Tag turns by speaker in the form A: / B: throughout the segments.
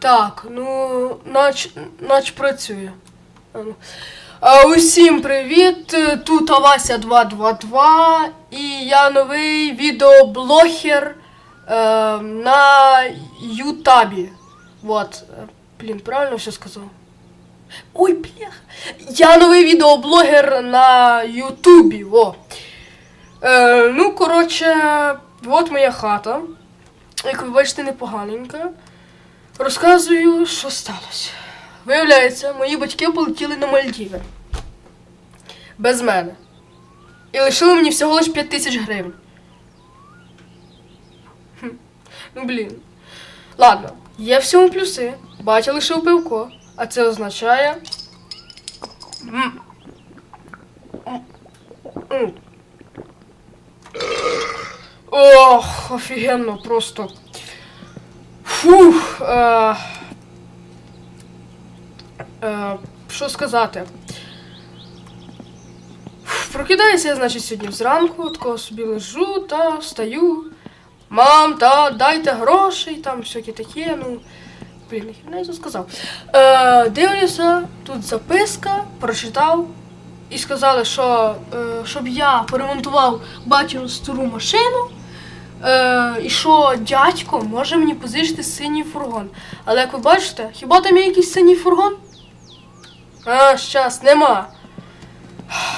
A: Так, ну, нач, нач працює. А. Усім привіт! Тут Авася 222 і я новий відеоблогер е, на Ютабі. Вот. Блін, правильно все сказав? Ой, блях. Я новий відеоблогер на Ютубі. Во. Е, ну, коротше, от моя хата. Як ви бачите, непоганенька. Розказую, що сталося. Виявляється, мої батьки полетіли на Мальдіви. Без мене. І лишили мені всього лиш 5 тисяч гривень. Ну блін. Ладно, є в цьому плюси. Батя лишив пивко, а це означає. Ох, офігенно, просто. Фух. Е, е, що сказати? Прокидаюся я, значить, сьогодні зранку, такого собі лежу та встаю. Мам, та дайте грошей, там всякі таке, ну. Блін, я не сказав. Е, дивлюся, тут записка, прочитав. І сказали, що е, щоб я поремонтував батьківну стару машину. Е, і що дядько може мені позичити синій фургон. Але як ви бачите, хіба там є якийсь синій фургон? А, щас, нема.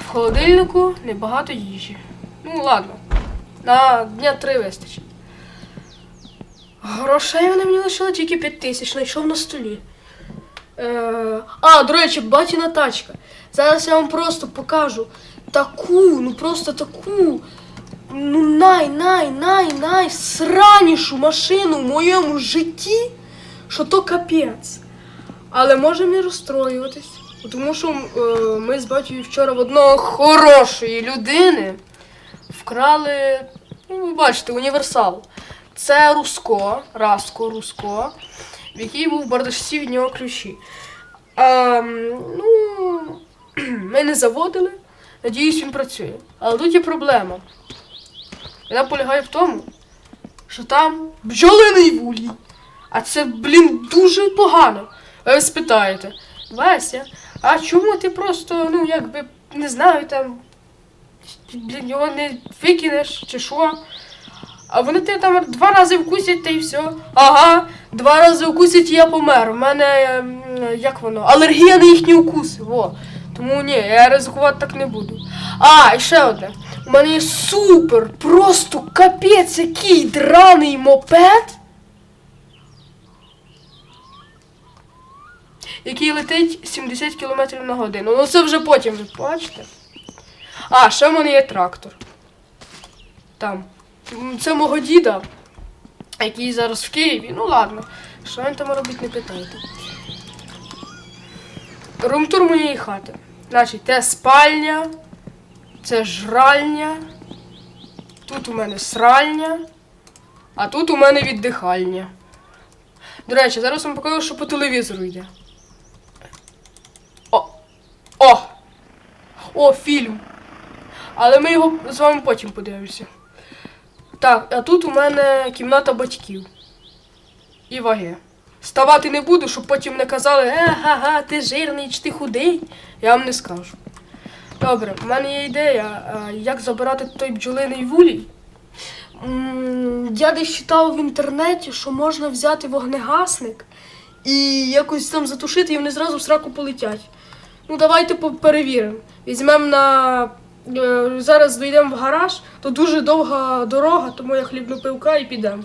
A: В холодильнику небагато їжі. Ну, ладно. На дня три вистачить. Грошей вони мені лишили тільки 5 тисяч, знайшов на столі. Е, а, до речі, батіна тачка. Зараз я вам просто покажу таку, ну просто таку, ну най, най, най, най сранішу машину в моєму житті, що то капець. Але може не розстроюватись, тому що е, ми з батьком вчора в одного хорошої людини вкрали, ну, ви бачите, універсал. Це Руско, Раско, Руско, в якій був в від нього ключі. Ем, ну, ми не заводили. Надіюсь, він працює. Але тут є проблема. Вона полягає в тому, що там бджолиний вулій. А це, блін, дуже погано. Ви спитаєте, Вася, а чому ти просто, ну, якби, не знаю, там, блін, його не викинеш чи що? А вони тебе там два рази вкусять та й все. Ага, два рази вкусять і я помер. У мене ем, як воно? Алергія на їхні укуси. Во. Тому ні, я ризикувати так не буду. А, і ще одне. У мене є супер, просто капець, який драний мопед. Який летить 70 км на годину. Ну це вже потім ви бачите. А, ще в мене є трактор. Там. Це мого діда, який зараз в Києві. Ну ладно, що він там робить, не питайте. Румтур моєї хати. Значить, це спальня, це жральня, тут у мене сральня, а тут у мене віддихальня. До речі, зараз вам покажу, що по телевізору йде. О! О! О, фільм! Але ми його з вами потім подивимося. Так, а тут у мене кімната батьків. І ваги. Ставати не буду, щоб потім не казали, е, га-га, ти жирний чи ти худий. Я вам не скажу. Добре, у мене є ідея, як забирати той бджолиний вулій. Я десь читав в інтернеті, що можна взяти вогнегасник і якось там затушити, і вони зразу в сраку полетять. Ну, давайте по- перевіримо. Візьмемо на. е, Зараз дійдемо в гараж, то дуже довга дорога, тому я хлібну пивка і підемо.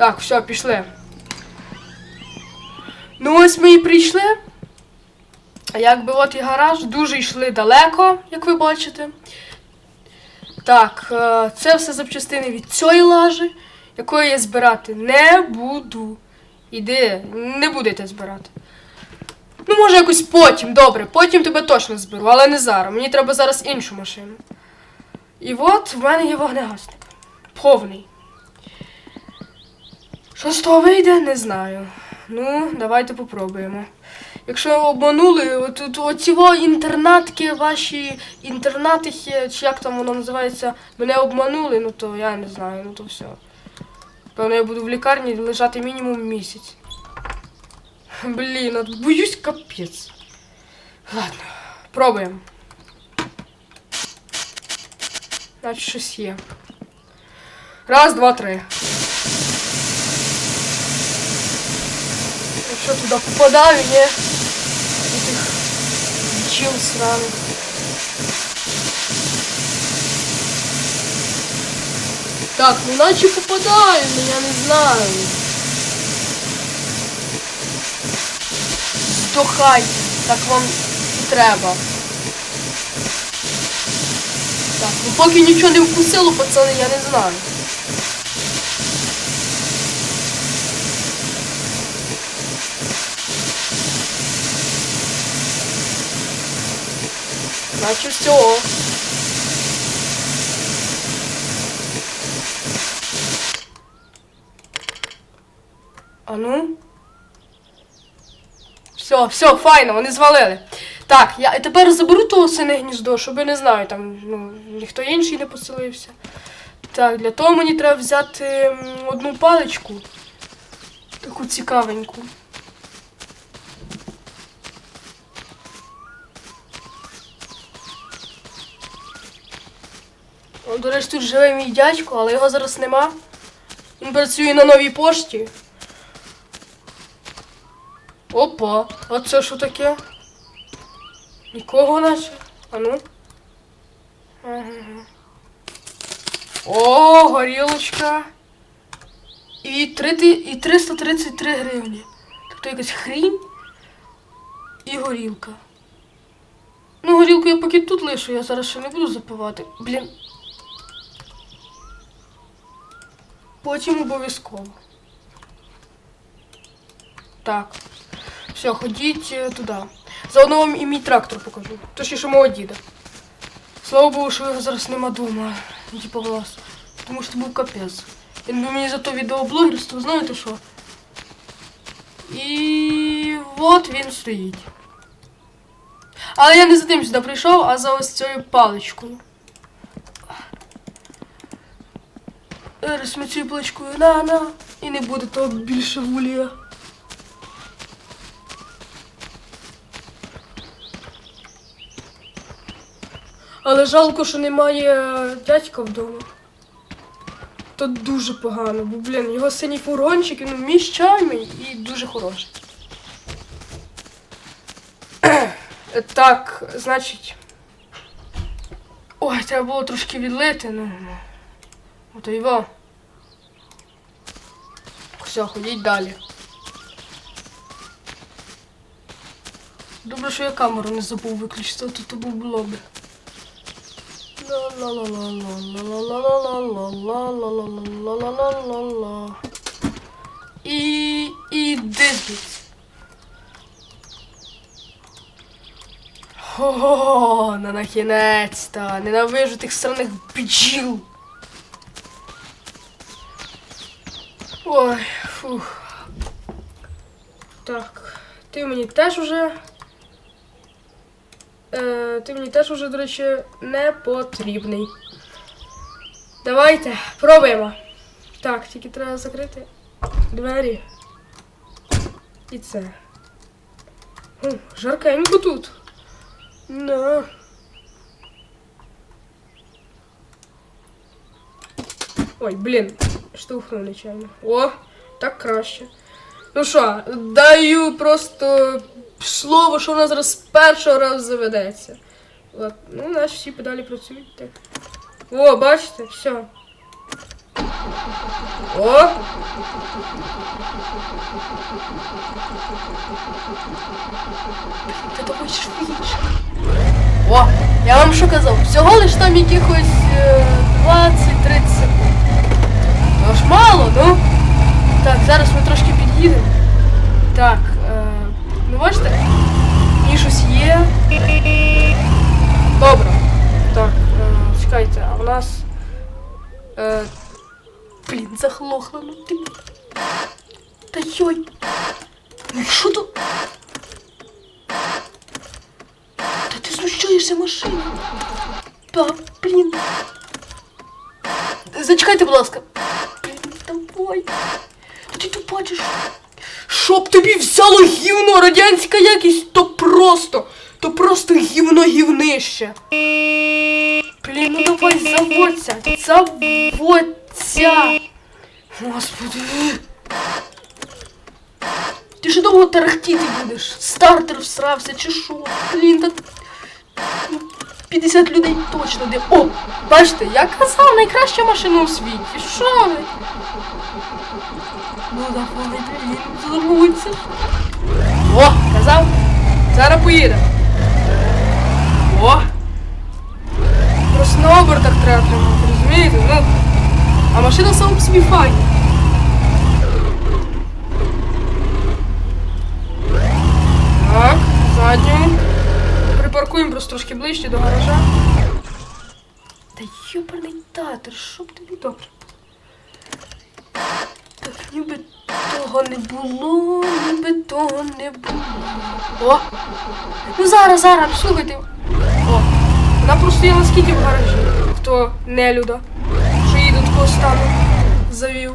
A: Так, все, пішли. Ну, ось ми і прийшли. Якби от і гараж, дуже йшли далеко, як ви бачите. Так, е, це все запчастини від цієї лажі, якої я збирати не буду. Іди, не будете збирати. Ну, може, якось потім, добре, потім тебе точно зберу, але не зараз. Мені треба зараз іншу машину. І от в мене є вогнегасник. Повний. Що з того вийде, не знаю. Ну, давайте попробуємо. Якщо обманули, от, от, во інтернатки, ваші інтернатихи, чи як там воно називається, мене обманули, ну то я не знаю, ну то все. Певно, я буду в лікарні лежати мінімум місяць. Блін, от боюсь капець. Ладно, пробуємо. Значить, щось є. Раз, два, три. Якщо туди попадаю, ні. У тих бджіл. Так, ну наче попадаю, ну я не знаю. Здохайте, так вам і треба. Так, ну поки нічого не вкусило, пацани, я не знаю. Значит, все. А ну. Все, все, файно, вони звалили. Так, я тепер заберу того сине гніздо, щоб я не знаю, там ну, ніхто інший не поселився. Так, для того мені треба взяти одну паличку. Таку цікавеньку. До речі, тут живе мій дядько, але його зараз нема. Він працює на новій пошті. Опа, а це що таке? Нікого наче. А ну. Ага. О, горілочка. І, 3, і 333 гривні. Тобто якась хрінь і горілка. Ну, горілку я поки тут лишу, я зараз ще не буду запивати. Блін. Потім обов'язково. Так. Все, ходіть е, туди. Заодно вам і мій трактор покажу. Точніше мого діда. Слава Богу, що його зараз нема дома. Типа вас. Тому що це був капець. Він би мені за то відеоблогерство, знаєте що? І от він стоїть. Але я не за тим сюди прийшов, а за ось цією паличкою. Зараз ми цією на-на. І не буде того більше вулія. Але жалко, що немає дядька вдома. То дуже погано, бо, блін, його синій фургончик, він вміщаємий і дуже хороший. Е, Так, значить. Ой, треба було трошки відлити, ну. Ото його. Все, ходіть далі. Добре, що я камеру не забув виключити, а то то було б. І... і дизбіць. Хо-хо-хо, на нахінець-то. Ненавижу тих сраних бджіл. Ой, фух. Так, ти мені теж уже. Е, ти мені теж уже, до речі, не потрібний. Давайте, пробуємо. Так, тільки треба закрити двері. І це. О, жаркенько тут. На. Ой, блін, штовхнув нечайно. О, так краще. Ну що, даю просто слово, що вона зараз з першого разу заведеться. От. Ну, наші всі педалі працюють так. О, бачите, все. О! Ти такий швидше. О, я вам що казав? Всього лиш там якихось е, 20-30 секунд. Ну ж мало, ну. Так, зараз ми трошки під'їдемо. Так, е, ну бачите, і щось є. Добре. Так, е, чекайте, а в нас. Е, блін, захлохло, ну ти. Та йой. Ну що тут? Лише машина. Та, блін. Зачекайте, будь ласка. Давай. Та ти тут бачиш. Щоб тобі взяло гівно, радянська якість, то просто, то просто гівно гівнище. Блін, ну давай заводься, заводься. Господи. Ти ж довго тарахтіти будеш? Стартер всрався чи що? Блін, та... ну, 50 людей точно де. О! Бачите, я казав, найкраща машина у світі. Що ви? Ну блін, заводься. О, казав. Зараз поїде. О! Просто на обертах треба тримати, розумієте? Ну, а машина сама по собі файна. Так, задню. Припаркуємо просто трошки ближче до гаража. Та йобаний татер, що б тобі добре? Так ніби того не було, ніби того не було. О! Ну зараз, зараз, слухайте. О, вона просто є наскільки в гаражі. Хто не люда, що її до такого стану завів.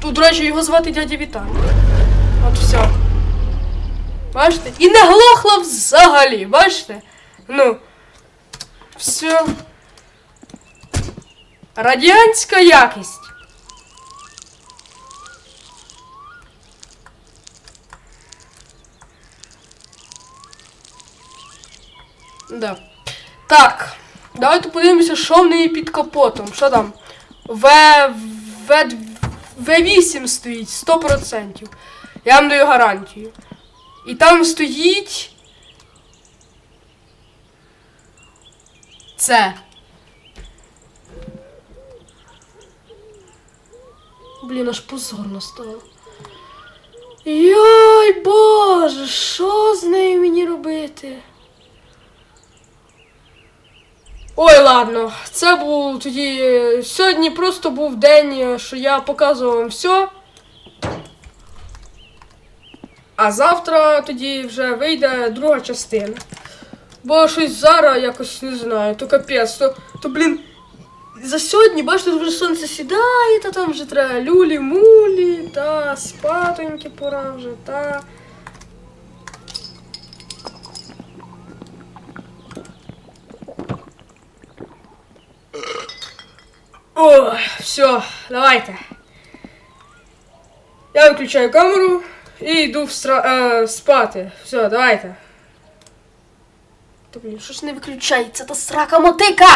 A: Тут, до речі, його звати дядя Віталій. От все. Бачите? І не глохла взагалі, бачите? Ну. Все. Радянська якість. Да. Так. Давайте подивимося, що в неї під капотом. Що там? В... В... В8 стоїть 100%. Я вам даю гарантію. І там стоїть. Це. Блін, аж позорно стало. Йой, боже, що з нею мені робити? Ой, ладно, це був тоді. Сьогодні просто був день, що я показував вам все. А завтра тоді вже вийде друга частина. Бо щось зараз якось не знаю, то капець, то, то блін. За сьогодні, бачите, вже сонце сідає, та там вже треба люлі-мулі, та спатоньки пора вже, та. О, все, давайте. Я виключаю камеру і йду в стра... е, спати. Все, давайте. Та блін, що ж не виключається та срака мотика?